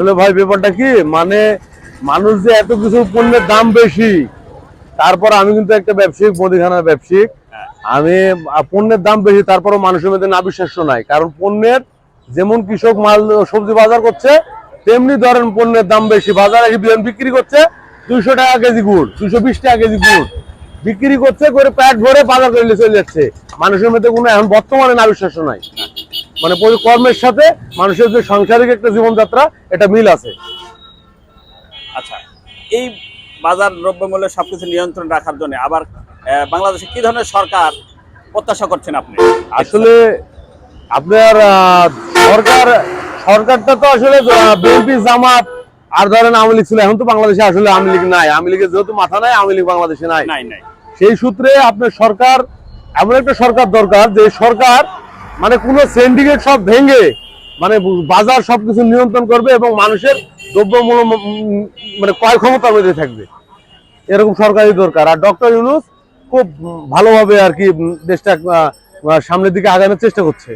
আসলে ভাই ব্যাপারটা কি? মানে মানুষ যে এত কিছু পণ্যের দাম বেশি তারপর আমি কিন্তু একটা ব্যবসায়িক মুদিখানার ব্যবসায়িক। আমি পণ্যের দাম বেশি তারপরও মানুষের মধ্যে না বিশ্বাস নাই। কারণ পণ্যের যেমন কৃষক মাল সবজি বাজার করছে তেমনি ধরেন পণ্যের দাম বেশি। বাজারে বিক্রি করছে দুইশো টাকা কেজি গুড় দুইশো বিশ টাকা কেজি গুড়। বিক্রি করছে করে প্যাট ভরে বাজার করে চলে যাচ্ছে। মানুষের মধ্যে কোনো এখন বর্তমানে না বিশ্বাস নাই। মানে কর্মের সাথে মানুষের যে সাংসারিক একটা জীবনযাত্রা এটা মিল আছে। আচ্ছা এই বাজার দ্রব্যমূল্য সবকিছু নিয়ন্ত্রণ রাখার জন্য আবার বাংলাদেশে কি ধরনের সরকার প্রত্যাশা করছেন আপনি? আসলে আপনার সরকার সরকারটা তো আসলে বিএনপি জামাত আর ধরেন আওয়ামী লীগ ছিল এখন তো বাংলাদেশে আসলে আওয়ামী লীগ নাই। আওয়ামী লীগের যেহেতু মাথা নাই আওয়ামী লীগ বাংলাদেশে নাই। নাই নাই। সেই সূত্রে আপনার সরকার এমন একটা সরকার দরকার যে সরকার মানে কোনো সিন্ডিকেট সব ভেঙে মানে বাজার সবকিছু নিয়ন্ত্রণ করবে এবং মানুষের উম, মানে ক্রয় ক্ষমতার মধ্যে থাকবে। এরকম সরকারি দরকার। আর ডক্টর ইউনুস খুব ভালোভাবে আর কি দেশটা সামনের দিকে আগানোর চেষ্টা করছে।